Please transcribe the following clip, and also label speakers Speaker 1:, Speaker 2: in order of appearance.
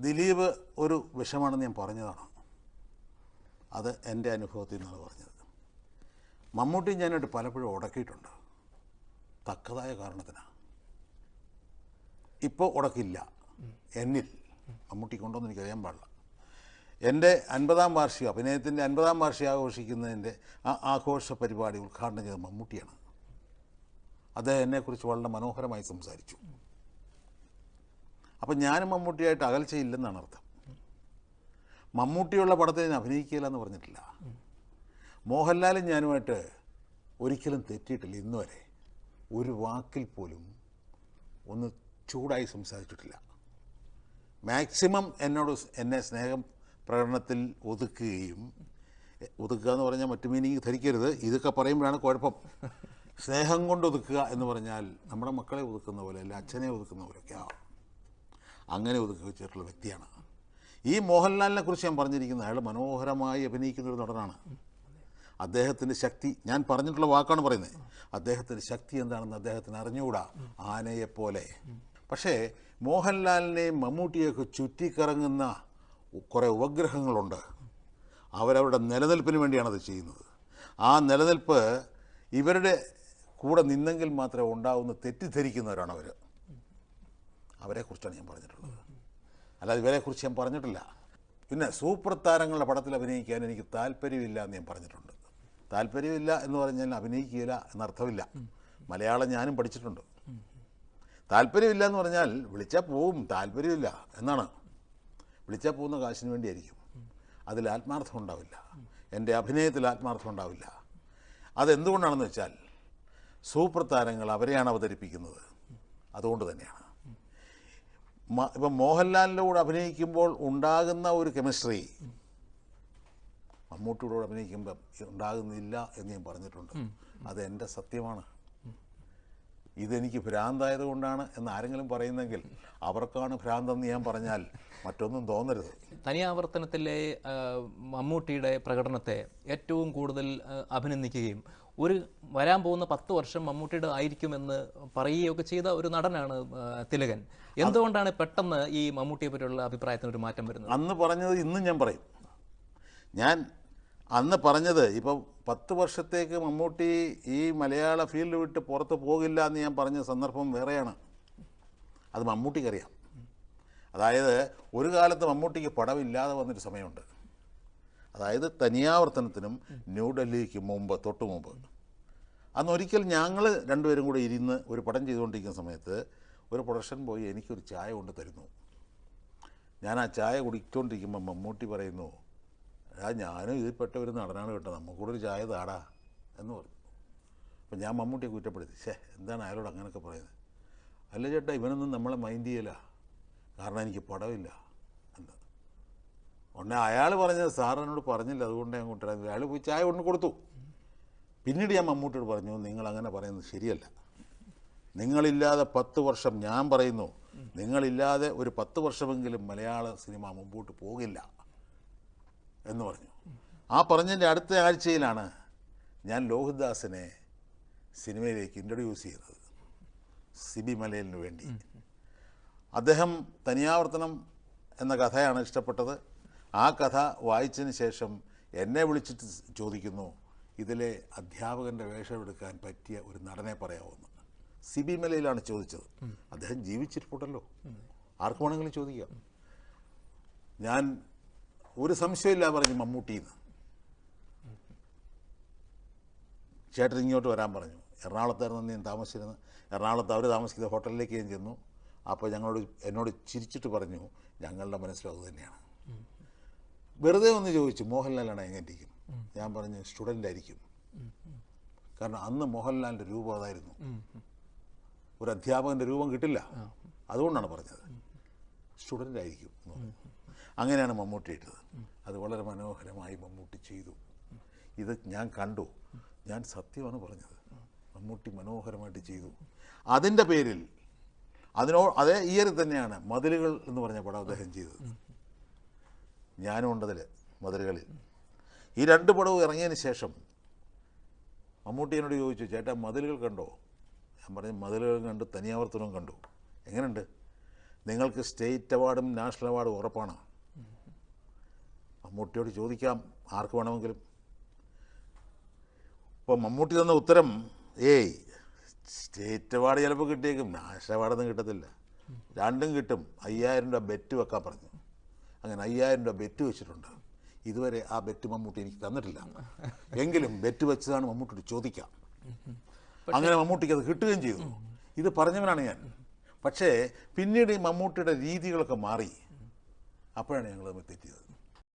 Speaker 1: ദിലീപ് ഒരു വിഷമാണെന്ന് ഞാൻ പറഞ്ഞതാണ്. അത് എന്റെ അനുഭവത്തിൽ നിന്നാണ് പറഞ്ഞത്. മമ്മൂട്ടി ഞാനായിട്ട് പലപ്പോഴും ഉടക്കിയിട്ടുണ്ട്. തക്കതായ കാരണത്തിനാണ് ഇപ്പോൾ ഉടക്കില്ല. എന്നിൽ. മമ്മൂട്ടി കൊണ്ടൊന്നും എനിക്കറിയാൻ പാടില്ല. എന്റെ അൻപതാം വാർഷികം അഭിനയത്തിന്റെ അൻപതാം വാർഷികം ആഘോഷിക്കുന്നതിന്റെ ആ ആഘോഷ പരിപാടി ഉദ്ഘാടനം ചെയ്ത മമ്മൂട്ടിയാണ്. അദ്ദേഹം എന്നെക്കുറിച്ച് വളരെ മനോഹരമായി സംസാരിച്ചു. അപ്പം ഞാനും മമ്മൂട്ടിയായിട്ട് അകൽച്ചയില്ലെന്നാണ് അർത്ഥം. മമ്മൂട്ടിയുള്ള പടത്തിൽ ഞാൻ അഭിനയിക്കില്ല എന്ന് പറഞ്ഞിട്ടില്ല. മോഹൻലാലും ഞാനുമായിട്ട് ഒരിക്കലും തെറ്റിയിട്ടില്ല ഇന്ന് വരെ ഒരു വാക്കിൽ പോലും ഒന്ന് ചൂടായി സംസാരിച്ചിട്ടില്ല. മാക്സിമം എന്നോട് എന്നെ സ്നേഹം പ്രകടനത്തിൽ ഒതുക്കുകയും ഒതുക്കുക എന്ന് പറഞ്ഞാൽ മറ്റു മീനിങ് ധരിക്കരുത്. ഇതൊക്കെ പറയുമ്പോഴാണ് കുഴപ്പം. സ്നേഹം കൊണ്ട് ഒതുക്കുക എന്ന് പറഞ്ഞാൽ നമ്മുടെ മക്കളെ ഒതുക്കുന്ന പോലെ അല്ല അച്ഛനെ ഒതുക്കുന്ന പോലെയൊക്കെ ആവും അങ്ങനെ ഒതുക്കി വ്യക്തിയാണ്. ഈ മോഹൻലാലിനെ കുറിച്ച് ഞാൻ പറഞ്ഞിരിക്കുന്നത് അയാൾ മനോഹരമായി അഭിനയിക്കുന്ന ഒരു നടനാണ്. അദ്ദേഹത്തിന്റെ ശക്തി ഞാൻ പറഞ്ഞിട്ടുള്ള വാക്കാണ് പറയുന്നത്. അദ്ദേഹത്തിന്റെ ശക്തി എന്താണെന്ന് അദ്ദേഹത്തിന് അറിഞ്ഞുകൂടാ? ആനയെപ്പോലെ. പക്ഷേ മോഹൻലാലിനെയും മമ്മൂട്ടിയൊക്കെ ചുറ്റിക്കറങ്ങുന്ന കുറേ ഉപഗ്രഹങ്ങളുണ്ട്. അവരവരുടെ നിലനിൽപ്പിന് വേണ്ടിയാണ് അത് ചെയ്യുന്നത്. ആ നിലനിൽപ്പ് ഇവരുടെ കൂടെ നിന്നെങ്കിൽ മാത്രമേ ഉണ്ടാവുന്ന തെറ്റിദ്ധരിക്കുന്നവരാണ് അവർ അവരെക്കുറിച്ചാണ് ഞാൻ പറഞ്ഞിട്ടുള്ളത്. അല്ലാതെ ഇവരെക്കുറിച്ച് ഞാൻ പറഞ്ഞിട്ടില്ല. പിന്നെ സൂപ്പർ താരങ്ങളുടെ പടത്തിൽ അഭിനയിക്കാൻ എനിക്ക് താല്പര്യമില്ല എന്ന് ഞാൻ പറഞ്ഞിട്ടുണ്ട്. താല്പര്യമില്ല എന്ന് പറഞ്ഞാൽ അഭിനയിക്കില്ല എന്നർത്ഥമില്ല. മലയാളം ഞാനും പഠിച്ചിട്ടുണ്ട്. താല്പര്യമില്ല എന്ന് പറഞ്ഞാൽ വിളിച്ചാൽ പോവും താല്പര്യമില്ല എന്നാണ്. വിളിച്ചാൽ പോകുന്ന കാശിന് വേണ്ടിയായിരിക്കും. അതിൽ ആത്മാർത്ഥം ഉണ്ടാവില്ല. എന്റെ അഭിനയത്തിൽ ആത്മാർത്ഥം ഉണ്ടാവില്ല. അതെന്തുകൊണ്ടാണെന്ന് വെച്ചാൽ സൂപ്പർ താരങ്ങൾ അവരെയാണ് അവതരിപ്പിക്കുന്നത്. അതുകൊണ്ട് തന്നെയാണ്. ഇപ്പം മോഹൻലാലിന്റെ കൂടെ അഭിനയിക്കുമ്പോൾ ഉണ്ടാകുന്ന ഒരു കെമിസ്ട്രി മമ്മൂട്ടിയുടെ കൂടെ അഭിനയിക്കുമ്പോൾ ഉണ്ടാകുന്നില്ല എന്ന് ഞാൻ പറഞ്ഞിട്ടുണ്ട്. അത് എന്റെ സത്യമാണ്. ഇതെനിക്ക് ഭ്രാന്തായത് കൊണ്ടാണ് എന്ന് ആരെങ്കിലും പറയുന്നെങ്കിൽ അവർക്കാണ് ഭ്രാന്തെന്ന് ഞാൻ പറഞ്ഞാൽ മറ്റൊന്നും തോന്നരുത്.
Speaker 2: തനിയാവർത്തനത്തിലെ മമ്മൂട്ടിയുടെ പ്രകടനത്തെ ഏറ്റവും കൂടുതൽ അഭിനന്ദിക്കുകയും ഒരു വരാൻ പോകുന്ന പത്ത് വർഷം മമ്മൂട്ടിയുടെ ആയിരിക്കുമെന്ന് പറയുകയൊക്കെ ചെയ്ത ഒരു നടനാണ് തിലകൻ. എന്തുകൊണ്ടാണ് പെട്ടെന്ന് ഈ മമ്മൂട്ടിയെ പറ്റിയുള്ള അഭിപ്രായത്തിന് ഒരു മാറ്റം വരുന്നത്?
Speaker 1: അന്ന് പറഞ്ഞത് ഇന്നും ഞാൻ പറയും. ഞാൻ അന്ന് പറഞ്ഞത് ഇപ്പം പത്ത് വർഷത്തേക്ക് മമ്മൂട്ടി ഈ മലയാള ഫീൽഡ് വിട്ട് പുറത്ത് പോകില്ല എന്ന് ഞാൻ പറഞ്ഞ സന്ദർഭം വേറെയാണ്. അത് മമ്മൂട്ടിക്കറിയാം. അതായത് ഒരു കാലത്ത് മമ്മൂട്ടിക്ക് പടമില്ലാതെ വന്നൊരു സമയമുണ്ട്. അതായത് തനിയാവർത്തനത്തിനും ന്യൂഡൽഹിക്ക് മുമ്പ് തൊട്ടു മുമ്പ് അന്ന് ഒരിക്കൽ ഞങ്ങൾ രണ്ടുപേരും കൂടെ ഇരുന്ന് ഒരു പടം ചെയ്തുകൊണ്ടിരിക്കുന്ന സമയത്ത് ഒരു പ്രൊഡക്ഷൻ പോയി എനിക്കൊരു ചായ കൊണ്ട് തരുന്നു. ഞാൻ ആ ചായ കുടിച്ചുകൊണ്ടിരിക്കുമ്പോൾ മമ്മൂട്ടി പറയുന്നു ആ ഞാനും ഇതിൽ പെട്ട ഒരു നടനാണ് കേട്ടോ നമുക്കൂടെ ഒരു ചായ താടാ എന്ന് പറഞ്ഞു. അപ്പം ഞാൻ മമ്മൂട്ടിയെ കുറ്റപ്പെടുത്തി. ഷേ എന്താണ് അയാളോട് അങ്ങനെയൊക്കെ പറയുന്നത്? അല്ല ചേട്ടാ ഇവനൊന്നും നമ്മളെ മൈൻഡ് ചെയ്യല കാരണം എനിക്ക് പടമില്ല എന്ന്. ഉടനെ അയാൾ പറഞ്ഞത് സാറിനോട് പറഞ്ഞില്ല അതുകൊണ്ട് ഞാൻ കൊണ്ടുവരാൻ. അയാൾ പോയി ചായ കൊണ്ട് കൊടുത്തു. പിന്നീട് ഞാൻ മമ്മൂട്ടിയോട് പറഞ്ഞു നിങ്ങൾ അങ്ങനെ പറയുന്നത് ശരിയല്ല. നിങ്ങളില്ലാതെ പത്ത് വർഷം ഞാൻ പറയുന്നു നിങ്ങളില്ലാതെ ഒരു പത്ത് വർഷമെങ്കിലും മലയാള സിനിമ മുമ്പോട്ട് പോകില്ല. എന്ന് പറഞ്ഞു. ആ പറഞ്ഞതിന്റെ അടുത്ത ആഴ്ചയിലാണ് ഞാൻ ലോഹിദാസിനെ സിനിമയിലേക്ക് ഇൻട്രൊഡ്യൂസ് ചെയ്തത് സിബി മലയലിന് വേണ്ടി. അദ്ദേഹം തനിയാവർത്തനം എന്ന കഥയാണ് ഇഷ്ടപ്പെട്ടത്. ആ കഥ വായിച്ചതിന് ശേഷം എന്നെ വിളിച്ചിട്ട് ചോദിക്കുന്നു ഇതിലെ അധ്യാപകന്റെ വേഷമെടുക്കാൻ പറ്റിയ ഒരു നടനെ പറയാവുന്ന. സി ബി മലയിലാണ് ചോദിച്ചത്. അദ്ദേഹം ജീവിച്ചിരിപ്പുണ്ടല്ലോ. ആർക്ക് വേണമെങ്കിലും ചോദിക്കാം. ഞാൻ ഒരു സംശയമില്ല പറഞ്ഞു മമ്മൂട്ടിന്ന്. ചേട്ടൻ ഇങ്ങോട്ട് വരാൻ പറഞ്ഞു. എറണാകുളത്തായിരുന്നു ഞാൻ താമസിച്ചിരുന്നു എറണാകുളത്ത് അവർ താമസിക്കുന്ന ഹോട്ടലിലേക്ക് ഞാൻ ചെന്നു. അപ്പോൾ ഞങ്ങളോട് എന്നോട് ചിരിച്ചിട്ട് പറഞ്ഞു ഞങ്ങളുടെ മനസ്സിലും അത് തന്നെയാണ്. വെറുതെ ഒന്ന് ചോദിച്ചു മോഹൻലാലാണ് എങ്ങനെ ഇരിക്കും ഞാൻ പറഞ്ഞ സ്റ്റുഡന്റ് ആയിരിക്കും കാരണം അന്ന് മോഹൻലാലിന്റെ രൂപം അതായിരുന്നു. ഒരു അധ്യാപകന്റെ രൂപം കിട്ടില്ല. അതുകൊണ്ടാണ് പറഞ്ഞത്. സ്റ്റുഡന്റ് ആയിരിക്കും അങ്ങനെയാണ് മമ്മൂട്ടി ഇട്ടത്. അത് വളരെ മനോഹരമായി മമ്മൂട്ടി ചെയ്തു. ഇത് ഞാൻ കണ്ടു. ഞാൻ സത്യമാണ് പറഞ്ഞത്. മമ്മൂട്ടി മനോഹരമായിട്ട് ചെയ്തു. അതിന്റെ പേരിൽ അതിനോ അതേ ഇയർ തന്നെയാണ് മതിലുകൾ എന്ന് പറഞ്ഞ പടം അദ്ദേഹം ചെയ്തത്. ഞാനും ഉണ്ടതിൽ മതിലുകളിൽ. ഈ രണ്ട് പടവും ഇറങ്ങിയതിന് ശേഷം മമ്മൂട്ടി എന്നോട് ചോദിച്ചു ചേട്ടാ മതിലുകൾ കണ്ടോ? ഞാൻ പറഞ്ഞു മതിലുകൾ കണ്ടു തനിയാവർത്തനവും കണ്ടു. എങ്ങനെയുണ്ട്? നിങ്ങൾക്ക് സ്റ്റേറ്റ് അവാർഡും നാഷണൽ അവാർഡും ഉറപ്പാണ്. മമ്മൂട്ടിയോട് ചോദിക്കാം ആർക്ക് വേണമെങ്കിലും? അപ്പോൾ മമ്മൂട്ടി തന്ന ഉത്തരം ഏയ് സ്റ്റേറ്റ് അവാർഡ് ചിലപ്പോൾ കിട്ടിയേക്കും നാഷണൽ അവാർഡൊന്നും കിട്ടത്തില്ല. രണ്ടും കിട്ടും. അയ്യായിരം രൂപ ബെറ്റ് വെക്കാൻ പറഞ്ഞു. അങ്ങനെ അയ്യായിരം രൂപ ബെറ്റ് വെച്ചിട്ടുണ്ട്. ഇതുവരെ ആ ബെറ്റ് മമ്മൂട്ടി എനിക്ക് തന്നിട്ടില്ല. എങ്കിലും ബെറ്റ് വെച്ചതാണ് മമ്മൂട്ടിയോട് ചോദിക്കാം. അങ്ങനെ മമ്മൂട്ടിക്ക് അത് കിട്ടുകയും ചെയ്തു. ഇത് പറഞ്ഞവനാണ് ഞാൻ. പക്ഷേ പിന്നീട് ഈ മമ്മൂട്ടിയുടെ രീതികളൊക്കെ മാറി. അപ്പോഴാണ് ഞങ്ങൾ തെറ്റിയത്.